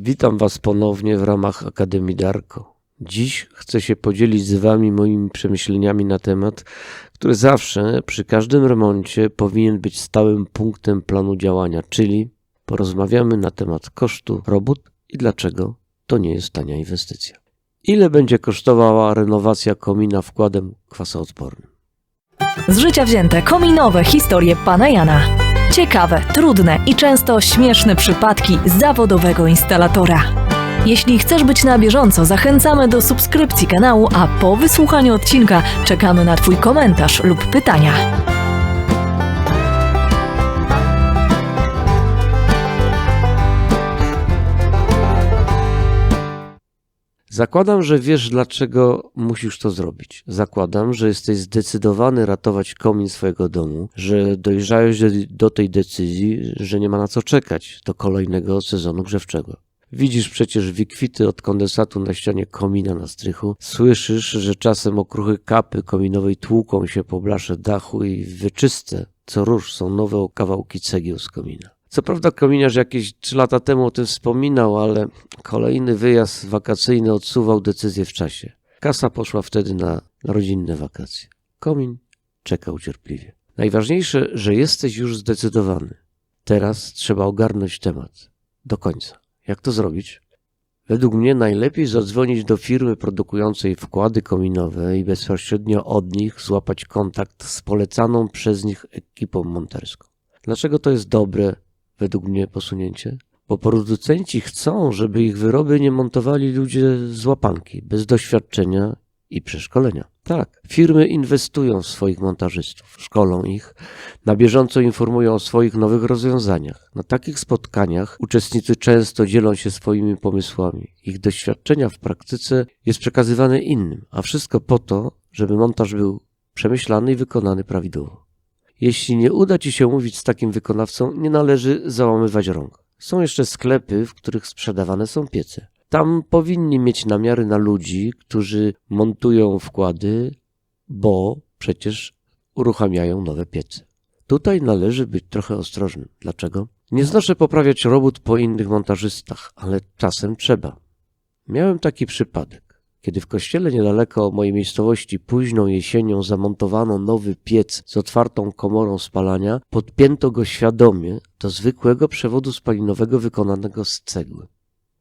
Witam Was ponownie w ramach Akademii Darko. Dziś chcę się podzielić z Wami moimi przemyśleniami na temat, który zawsze przy każdym remoncie powinien być stałym punktem planu działania, czyli porozmawiamy na temat kosztu robót i dlaczego to nie jest tania inwestycja. Ile będzie kosztowała renowacja komina wkładem kwasoodpornym? Z życia wzięte kominowe historie pana Jana. Ciekawe, trudne i często śmieszne przypadki zawodowego instalatora. Jeśli chcesz być na bieżąco, zachęcamy do subskrypcji kanału, a po wysłuchaniu odcinka czekamy na Twój komentarz lub pytania. Zakładam, że wiesz, dlaczego musisz to zrobić. Zakładam, że jesteś zdecydowany ratować komin swojego domu, że dojrzałeś do, tej decyzji, że nie ma na co czekać do kolejnego sezonu grzewczego. Widzisz przecież wikwity od kondensatu na ścianie komina na strychu. Słyszysz, że czasem okruchy kapy kominowej tłuką się po blasze dachu i w wyczystce co róż są nowe kawałki cegieł z komina. Co prawda kominiarz jakieś trzy lata temu o tym wspominał, ale kolejny wyjazd wakacyjny odsuwał decyzję w czasie. Kasa poszła wtedy na rodzinne wakacje. Komin czekał cierpliwie. Najważniejsze, że jesteś już zdecydowany. Teraz trzeba ogarnąć temat. Do końca. Jak to zrobić? Według mnie najlepiej zadzwonić do firmy produkującej wkłady kominowe i bezpośrednio od nich złapać kontakt z polecaną przez nich ekipą monterską. Dlaczego to jest dobre według mnie posunięcie? Bo producenci chcą, żeby ich wyroby nie montowali ludzie z łapanki, bez doświadczenia i przeszkolenia. Tak, firmy inwestują w swoich montażystów, szkolą ich, na bieżąco informują o swoich nowych rozwiązaniach. Na takich spotkaniach uczestnicy często dzielą się swoimi pomysłami. Ich doświadczenia w praktyce jest przekazywane innym, a wszystko po to, żeby montaż był przemyślany i wykonany prawidłowo. Jeśli nie uda Ci się umówić z takim wykonawcą, nie należy załamywać rąk. Są jeszcze sklepy, w których sprzedawane są piece. Tam powinni mieć namiary na ludzi, którzy montują wkłady, bo przecież uruchamiają nowe piece. Tutaj należy być trochę ostrożnym. Dlaczego? Nie znoszę poprawiać robót po innych montażystach, ale czasem trzeba. Miałem taki przypadek, kiedy w kościele niedaleko mojej miejscowości późną jesienią zamontowano nowy piec z otwartą komorą spalania, podpięto go świadomie do zwykłego przewodu spalinowego wykonanego z cegły.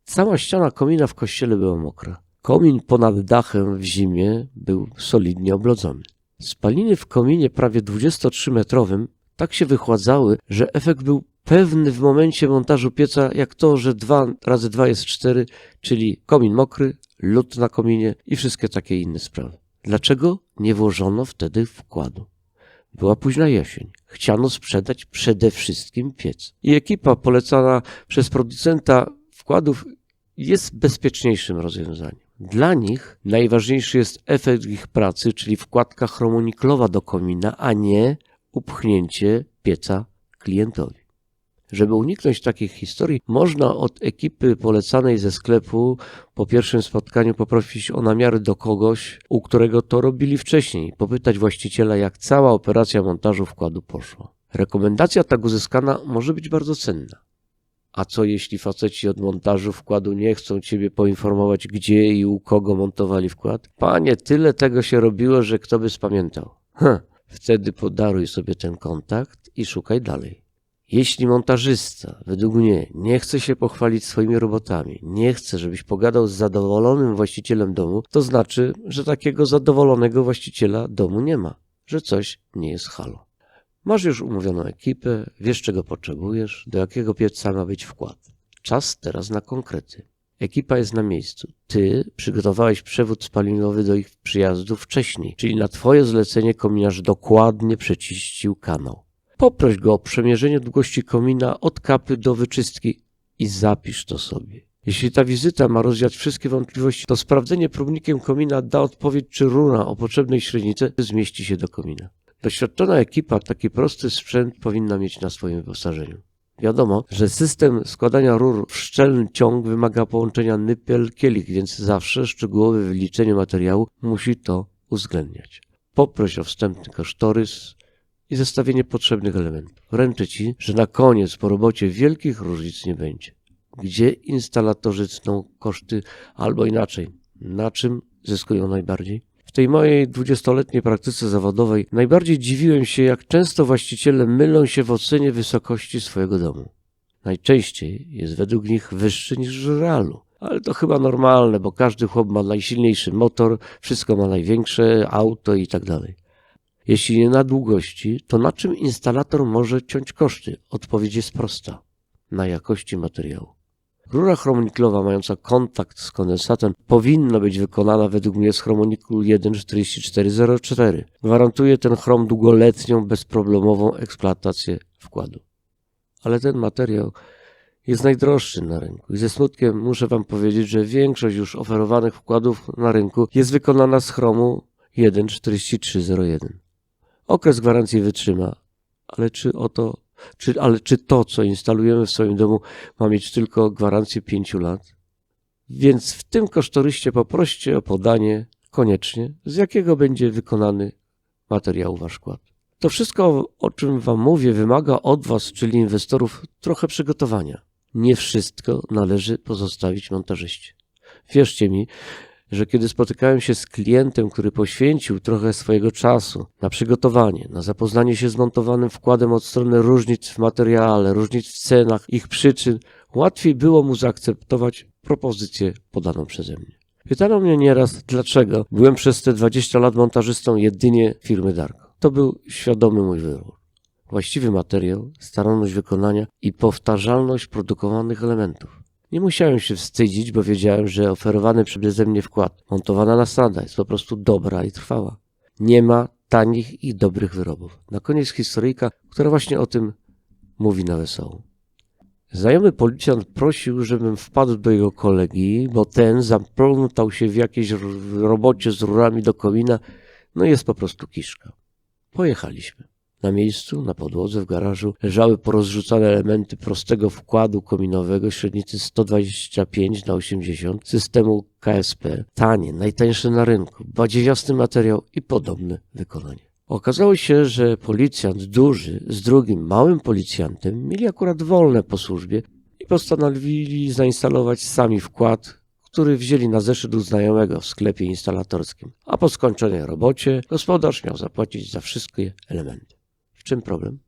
Cała ściana komina w kościele była mokra. Komin ponad dachem w zimie był solidnie oblodzony. Spaliny w kominie prawie 23-metrowym tak się wychładzały, że efekt był pewny w momencie montażu pieca, jak to, że 2 razy 2 jest 4, czyli komin mokry, lód na kominie i wszystkie takie inne sprawy. Dlaczego nie włożono wtedy wkładu? Była późna jesień. Chciano sprzedać przede wszystkim piec. I ekipa polecana przez producenta wkładów jest bezpieczniejszym rozwiązaniem. Dla nich najważniejszy jest efekt ich pracy, czyli wkładka chromoniklowa do komina, a nie upchnięcie pieca klientowi. Żeby uniknąć takich historii, można od ekipy polecanej ze sklepu po pierwszym spotkaniu poprosić o namiary do kogoś, u którego to robili wcześniej, popytać właściciela, jak cała operacja montażu wkładu poszła. Rekomendacja tak uzyskana może być bardzo cenna. A co jeśli faceci od montażu wkładu nie chcą ciebie poinformować, gdzie i u kogo montowali wkład? Panie, tyle tego się robiło, że kto by spamiętał. Hm, wtedy podaruj sobie ten kontakt i szukaj dalej. Jeśli montażysta, według mnie, nie chce się pochwalić swoimi robotami, nie chce, żebyś pogadał z zadowolonym właścicielem domu, to znaczy, że takiego zadowolonego właściciela domu nie ma, że coś nie jest halo. Masz już umówioną ekipę, wiesz czego potrzebujesz, do jakiego pieca ma być wkład. Czas teraz na konkrety. Ekipa jest na miejscu. Ty przygotowałeś przewód spalinowy do ich przyjazdu wcześniej, czyli na twoje zlecenie kominiarz dokładnie przeczyścił kanał. Poproś go o przemierzenie długości komina od kapy do wyczystki i zapisz to sobie. Jeśli ta wizyta ma rozwiać wszystkie wątpliwości, to sprawdzenie próbnikiem komina da odpowiedź, czy rura o potrzebnej średnicy zmieści się do komina. Doświadczona ekipa taki prosty sprzęt powinna mieć na swoim wyposażeniu. Wiadomo, że system składania rur w szczelny ciąg wymaga połączenia nypiel-kielich, więc zawsze szczegółowe wyliczenie materiału musi to uwzględniać. Poproś o wstępny kosztorys i zestawienie potrzebnych elementów. Ręczę Ci, że na koniec po robocie wielkich różnic nie będzie. gdzie instalatorzy cną koszty, albo inaczej, na czym zyskują najbardziej? W tej mojej dwudziestoletniej praktyce zawodowej najbardziej dziwiłem się, jak często właściciele mylą się w ocenie wysokości swojego domu. Najczęściej jest według nich wyższy niż w realu. Ale to chyba normalne, bo każdy chłop ma najsilniejszy motor, wszystko ma największe, auto i tak dalej. Jeśli nie na długości, to na czym instalator może ciąć koszty? Odpowiedź jest prosta. Na jakości materiału. Rura chromoniklowa mająca kontakt z kondensatem powinna być wykonana według mnie z chromoniku 14404. Gwarantuje ten chrom długoletnią, bezproblemową eksploatację wkładu. Ale ten materiał jest najdroższy na rynku i ze smutkiem muszę Wam powiedzieć, że większość już oferowanych wkładów na rynku jest wykonana z chromu 14301. Okres gwarancji wytrzyma, ale czy o to, czy, ale czy to, co instalujemy w swoim domu, ma mieć tylko gwarancję 5 lat? Więc w tym kosztoryście poproście o podanie koniecznie, z jakiego będzie wykonany materiał wasz wkład. To wszystko, o czym wam mówię, wymaga od was, czyli inwestorów, trochę przygotowania. Nie wszystko należy pozostawić montażyście. Wierzcie mi, że kiedy spotykałem się z klientem, który poświęcił trochę swojego czasu na przygotowanie, na zapoznanie się z montowanym wkładem od strony różnic w materiale, różnic w cenach, ich przyczyn, łatwiej było mu zaakceptować propozycję podaną przeze mnie. Pytano mnie nieraz, dlaczego byłem przez te 20 lat montażystą jedynie firmy Darko. To był świadomy mój wybór. Właściwy materiał, staranność wykonania i powtarzalność produkowanych elementów. Nie musiałem się wstydzić, bo wiedziałem, że oferowany przeze mnie wkład, montowana nasada jest po prostu dobra i trwała. Nie ma tanich i dobrych wyrobów. Na koniec historyjka, która właśnie o tym mówi na wesoło. Znajomy policjant prosił, żebym wpadł do jego kolegi, bo ten zaplątał się w jakiejś robocie z rurami do komina, no jest po prostu kiszka. Pojechaliśmy. Na miejscu, na podłodze w garażu leżały porozrzucane elementy prostego wkładu kominowego średnicy 125 na 80 systemu KSP. Tanie, najtańsze na rynku, badziewiasty materiał i podobne wykonanie. Okazało się, że policjant duży z drugim małym policjantem mieli akurat wolne po służbie i postanowili zainstalować sami wkład, który wzięli na zeszyt u znajomego w sklepie instalatorskim. A po skończonej robocie gospodarz miał zapłacić za wszystkie elementy. Czym problem?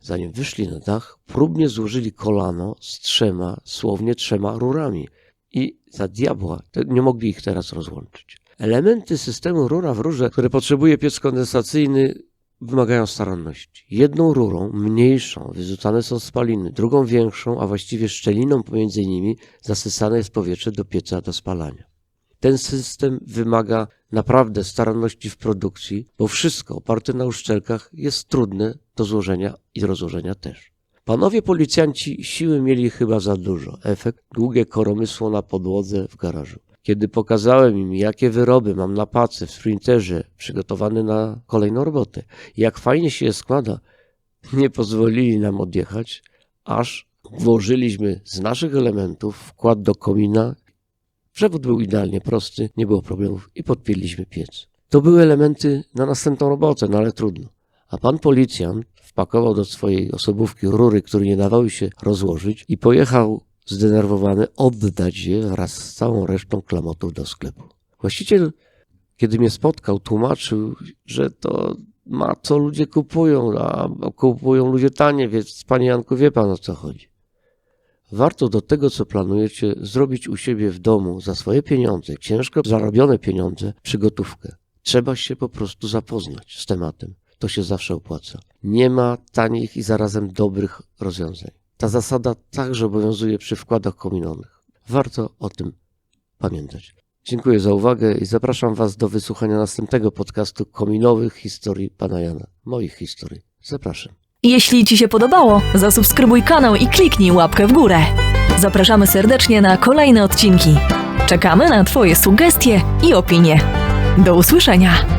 Zanim wyszli na dach, próbnie złożyli kolano z trzema, słownie trzema rurami i za diabła nie mogli ich teraz rozłączyć. Elementy systemu rura w rurze, które potrzebuje piec kondensacyjny, wymagają staranności. Jedną rurą, mniejszą, wyrzucane są spaliny, drugą większą, a właściwie szczeliną pomiędzy nimi zasysane jest powietrze do pieca do spalania. Ten system wymaga naprawdę staranności w produkcji, bo wszystko oparte na uszczelkach jest trudne do złożenia i rozłożenia też. Panowie policjanci siły mieli chyba za dużo. Efekt długie koromysło na podłodze w garażu. Kiedy pokazałem im, jakie wyroby mam na pace w sprinterze przygotowany na kolejną robotę, jak fajnie się je składa, nie pozwolili nam odjechać, aż włożyliśmy z naszych elementów wkład do komina. Przewód był idealnie prosty, nie było problemów i podpięliśmy piec. To były elementy na następną robotę, no ale trudno. A pan policjant wpakował do swojej osobówki rury, które nie dawały się rozłożyć i pojechał zdenerwowany oddać je wraz z całą resztą klamotów do sklepu. Właściciel, kiedy mnie spotkał, tłumaczył, że to ma co ludzie kupują, a kupują ludzie tanie, więc panie Janku wie pan o co chodzi. Warto do tego, co planujecie, zrobić u siebie w domu za swoje pieniądze, ciężko zarobione pieniądze, przygotówkę. Trzeba się po prostu zapoznać z tematem. To się zawsze opłaca. Nie ma tanich i zarazem dobrych rozwiązań. Ta zasada także obowiązuje przy wkładach kominowych. Warto o tym pamiętać. Dziękuję za uwagę i zapraszam Was do wysłuchania następnego podcastu kominowych historii Pana Jana. Moich historii. Zapraszam. Jeśli Ci się podobało, zasubskrybuj kanał i kliknij łapkę w górę. Zapraszamy serdecznie na kolejne odcinki. Czekamy na Twoje sugestie i opinie. Do usłyszenia!